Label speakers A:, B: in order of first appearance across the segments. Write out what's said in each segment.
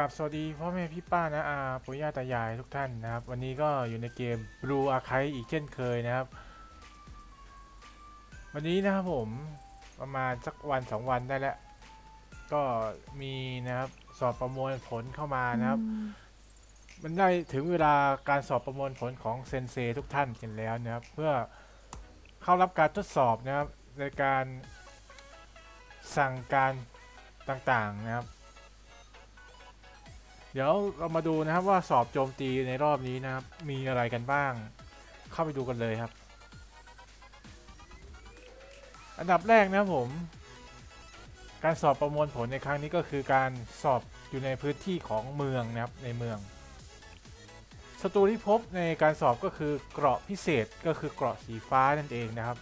A: กับสวัสดีพ่อแม่พี่ป้านะอาปุย่าตายายทุกท่านนะครับ วันนี้ก็อยู่ในเกม Blue Archive อีกเช่นเคยนะครับ วันนี้นะครับผมประมาณสักวันสองวันได้แล้วก็มีนะครับสอบประมวลผลเข้ามานะครับ มันได้ถึงเวลาการสอบประมวลผลของเซนเซทุกท่านกันแล้วนะครับ เพื่อเข้ารับการทดสอบนะครับในการสั่งการต่างๆนะครับ เดี๋ยวเรามาดูนะครับว่าสอบโจมตีในรอบนี้นะครับ มีอะไรกันบ้าง เข้าไปดูกันเลยครับ อันดับแรกนะครับผม การสอบประมวลผลในครั้งนี้ก็คือการสอบอยู่ในพื้นที่ของเมืองนะครับในเมืองศัตรูที่พบในการสอบก็คือเกราะพิเศษก็คือเกราะสีฟ้านั่นเองนะครับ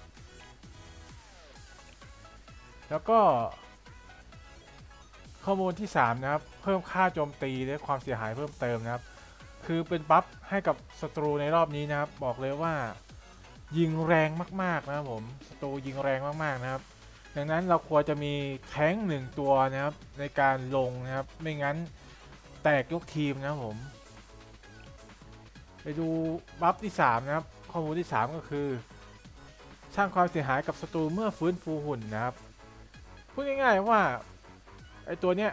A: แล้วก็ ข้อมูลที่ 3 นะครับ เพิ่มค่าโจมตีและความเสียหายเพิ่มเติมนะครับ คือเป็นบัฟให้กับศัตรูในรอบนี้นะครับ บอกเลยว่า ยิงแรงมาก ๆ นะครับผมศัตรูยิงแรงมาก ๆ นะครับ ดังนั้นเราควรจะมีแท้งหนึ่งตัวนะครับ ในการลงนะครับ ไม่งั้นแตกยกทีมนะครับผม ไปดูบัฟที่ 3 นะครับ ข้อมูลที่ 3 ก็คือ สร้างความเสียหายกับศัตรูเมื่อฟื้นฟูหุ่นนะครับ พูดง่ายๆว่า ไอตัวเนี้ย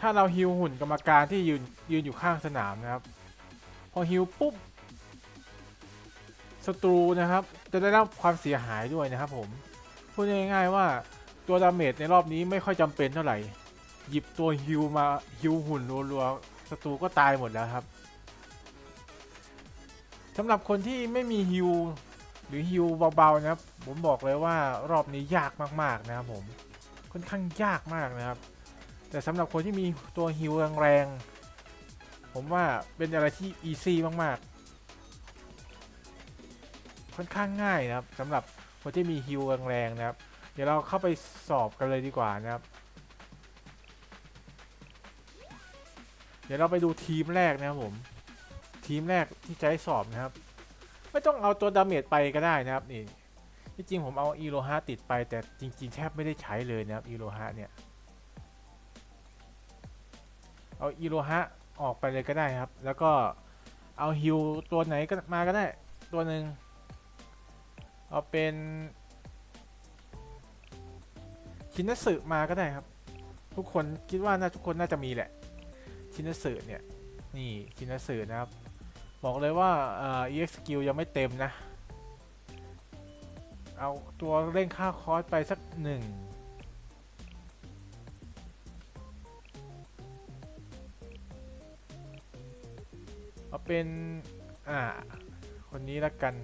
A: ถ้าเราฮิวหุ่นกรรมการที่ยืนยืนอยู่ข้างสนามนะครับ พอฮิวปุ๊บศัตรูนะครับ จะได้รับความเสียหายด้วยนะครับผม พูดง่ายๆว่าตัวดาเมจในรอบนี้ไม่ค่อยจำเป็นเท่าไหร่ หยิบตัวฮิวมาฮิวหุ่นรัวๆศัตรูก็ตายหมดแล้วครับสำหรับคนที่ไม่มีฮิวหรือฮิวเบาๆนะครับ ผมบอกเลยว่ารอบนี้ยากมากๆนะครับผม ค่อนข้างยากมากนะครับ แต่สำหรับคนที่มีตัวฮิวแรงๆผมว่าเป็นอะไรที่อีซี่มากๆ ค่อนข้างง่ายนะครับสำหรับคนที่มีฮิวแรงๆนะครับ เดี๋ยวเราเข้าไปสอบกันเลยดีกว่านะครับ เดี๋ยวเราไปดูทีมแรกนะครับผม ทีมแรกที่จะให้สอบนะครับ ไม่ต้องเอาตัวดาเมจไปก็ได้นะครับนี่ ที่จริงผมเอาอีโลฮาติดไปแต่จริง ๆ แทบไม่ได้ใช้เลยนะครับอีโลฮาเนี่ย เอาอีโลฮาออกไปเลยก็ได้ครับ แล้วก็เอาฮิวตัวไหนก็มาก็ได้ตัวหนึ่งเอาเป็นชินนสึมาก็ได้ครับ ทุกคนคิดว่าน่าทุกคนน่าจะมีแหละ ชินนสึเนี่ย นี่ชินนสึนะครับ บอกเลยว่าเอ่อ EX skill ยังไม่เต็มนะ เอาตัวเร่งค่าคอร์สไปสักหนึ่งเอาเป็น อ่า คนนี้ละกัน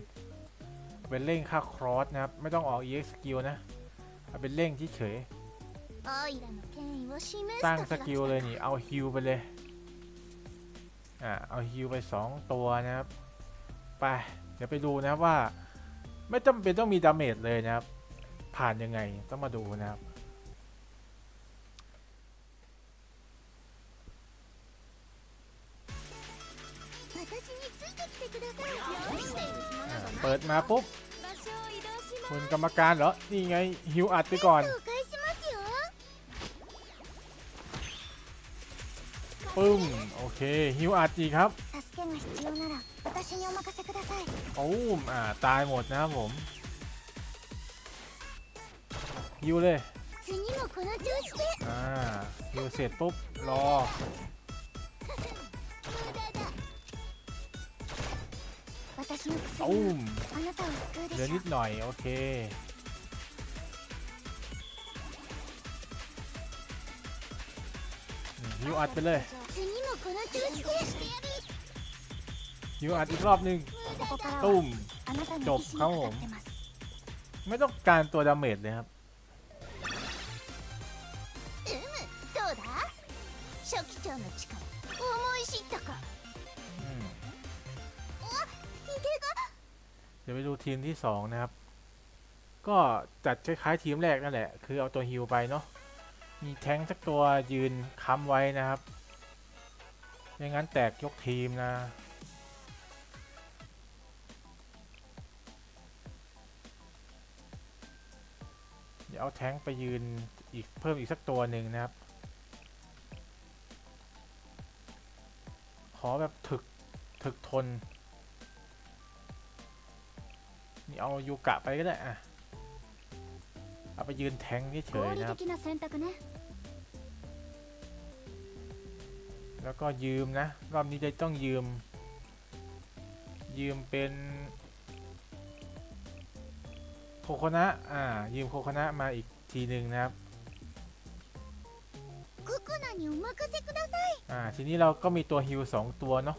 A: เป็นเร่งค่าครอสนะครับ ไม่ต้องออก EX สกิลนะ เอาเป็นเร่งที่เฉยๆตั้งสกิลเลยนี่ เอาฮิวไปเลย อ่า เอาฮิวไป 2 ตัวนะครับ ไป เดี๋ยวไปดูนะว่า ไม่จำเป็นต้องมีดาเมจเลยนะครับ ผ่านยังไงต้องมาดูนะครับ เปิดมาปุ๊บคุณกรรมการเหรอ นี่ไงฮิวอัดไปก่อนปึ้ม โอเคฮิวอัดอีกครับ ตูมอ่า ตายหมดนะผมยิวเลยอ่ายิวเสร็จปุ๊บ รออูมเหลือนิดหน่อย โอเคยิวอัดไปเลย
B: 次もこの調子でしてやる
A: ฮิวอัดอีกรอบหนึง
B: ここからは
A: ตุ้ม
B: あなたの
A: จบ
B: 意志に
A: ครับ
B: か
A: ผ
B: か
A: ม
B: ってます
A: ไม่ต้องการตัวดาเมจเลยครับ
B: うむどうだ初期長の力思い知ったか
A: อืม
B: ヒゲが
A: เดี๋ยวไปดูทีมที่สองนะครับ ก็จัดคล้ายๆทีมแรกนั่นแหละ คือเอาตัวฮิวไปเนาะ มีแท้งสักตัวยืนค้ำไว้นะครับไม่งั้นแตกยกทีมนะ เอาแท้งไปยืนอีกเพิ่มอีกสักตัวหนึ่งนะครับ ขอแบบถึกถึกทน นี่เอายูกะไปก็ได้อะเอาไปยืนแท้งเฉยๆนะครับ แล้วก็ยืมนะ รอบนี้จะต้องยืม ยืมเป็น โคคนะอ่า ยืมโคโคนะมาอีกทีหนึ่งนะครับอ่า ทีนี้เราก็มีตัวฮิวสองตัวเนาะ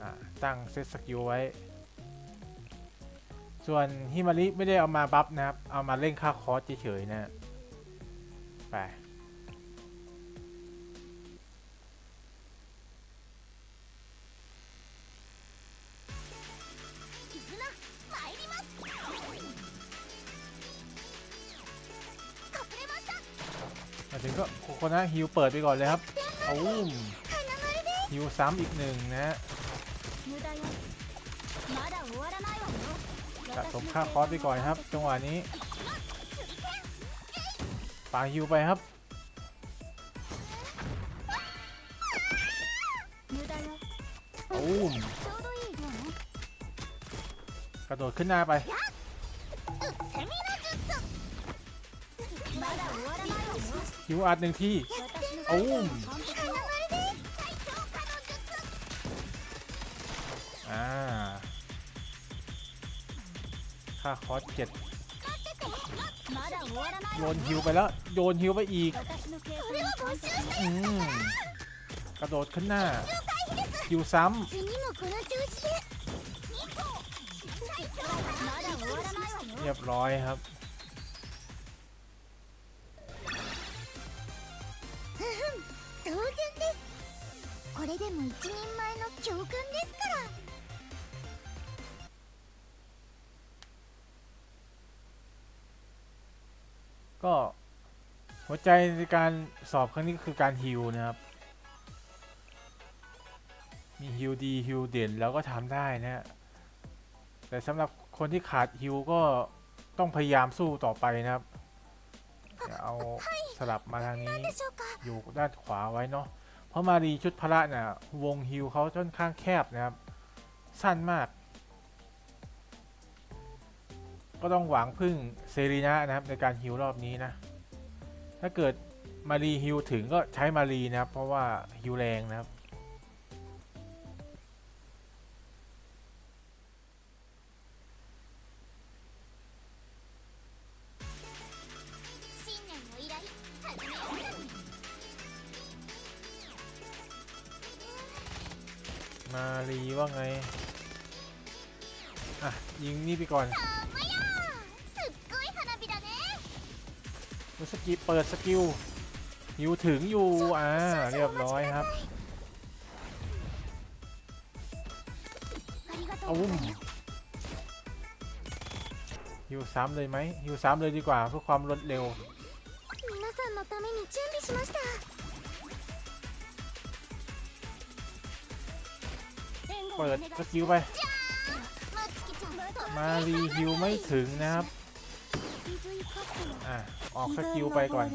A: อ่า ตั้งเซตสกิลไว้ ส่วนฮิมาริไม่ได้เอามาบัฟนะครับ เอามาเล่นค่าคอสเฉยๆนะ ไป ถึงก็โคโนะฮิวเปิดไปก่อนเลยครับเอาฮิวซ้ำอีกหนึ่งนะฮะสมค่าคอสไปก่อนครับ จังหวะนี้ปาฮิวไปครับ
B: โอ้
A: กระโดดขึ้นหน้าไป คิวอาร์ตหนึ่งที่
B: โอ้ม
A: อ่า ค่าคอสเจ็ดโยนฮิวไปแล้ว โยนฮิวไปอีกอืมกระโดดขึ้นหน้าฮิวซ้ำเรียบร้อยครับ
B: れでも一人前の教訓ですから
A: ก็หัวใจในการสอบครั้งนี้ก็คือการฮิวนะครับ มีฮิวดีฮิวเด่นแล้วก็ทำได้นะฮะแต่สำหรับคนที่ขาดฮิวก็ต้องพยายามสู้ต่อไปนะครับเดี๋ยวเอาสลับมาทางนี้
B: でしょうか
A: อยู่ด้านขวาไว้เนาะ เพราะมารีชุดพระเนี่ยวงฮิวเขาค่อนข้างแคบนะครับ สั้นมาก ก็ต้องหวังพึ่งเซรีนะนะครับในการฮิวรอบนี้นะ ถ้าเกิดมารีฮิวถึงก็ใช้มารีนะครับ เพราะว่าฮิวแรงนะครับ มาลีว่าไง อะ ยิงนี่ไปก่อนสกิปเปิดสกิลยิวถึงอยู่ อ่า เรียบร้อยครับอาวุ้มยูสซ้ำเลยไหมยูสซ้ำเลยดีกว่าเพื่อความรวดเร็ว เปิดสกิลไป มาลีฮิวไม่ถึงนะครับอะออกสกิลไปก่อน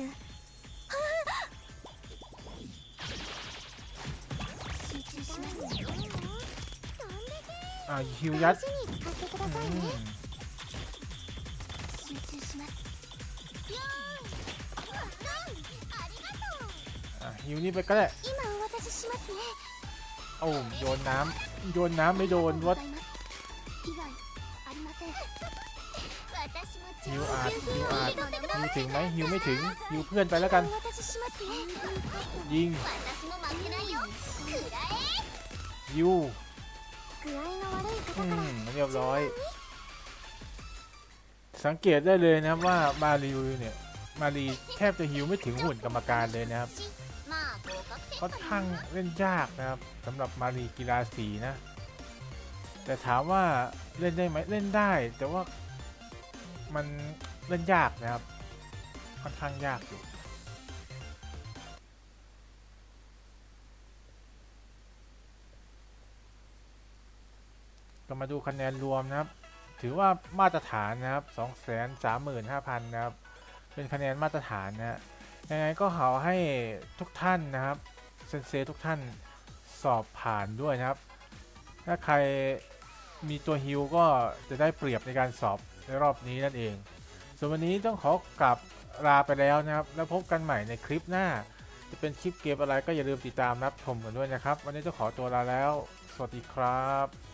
A: อ่าฮิวยัดฮิวนี่ไปก็ได้ โอ้โยนน้ำโยนน้ำไม่โดนวัดฮิวอาร์ตฮิวอาร์ตฮิวถึงไหมฮิวไม่ถึงฮิวเพื่อนไปแล้วกัน ยิงฮิวอืมเรียบร้อย สังเกตได้เลยนะครับว่ามารีเนี่ยมารีแทบจะฮิวไม่ถึงหุ่นกรรมการเลยนะครับ ค่อนข้างเล่นยากนะครับสำหรับมารีกีฬาสีนะ แต่ถามว่าเล่นได้ไหมเล่นได้ แต่ว่ามันเล่นยากนะครับ ค่อนข้างยากอยู่ก็มาดูคะแนนรวมนะครับ ถือว่ามาตรฐานนะครับ 235,000 นะครับ เป็นคะแนนมาตรฐานนะฮะยังไงก็ขอให้ทุกท่านนะครับ เซนเซทุกท่านสอบผ่านด้วยนะครับ ถ้าใครมีตัวฮิลก็จะได้เปรียบในการสอบในรอบนี้นั่นเอง ส่วนวันนี้ต้องขอกลับลาไปแล้วนะครับ แล้วพบกันใหม่ในคลิปหน้า จะเป็นคลิปเกมอะไรก็อย่าลืมติดตามรับชมกันด้วยนะครับ วันนี้ต้องขอตัวลาแล้ว สวัสดีครับ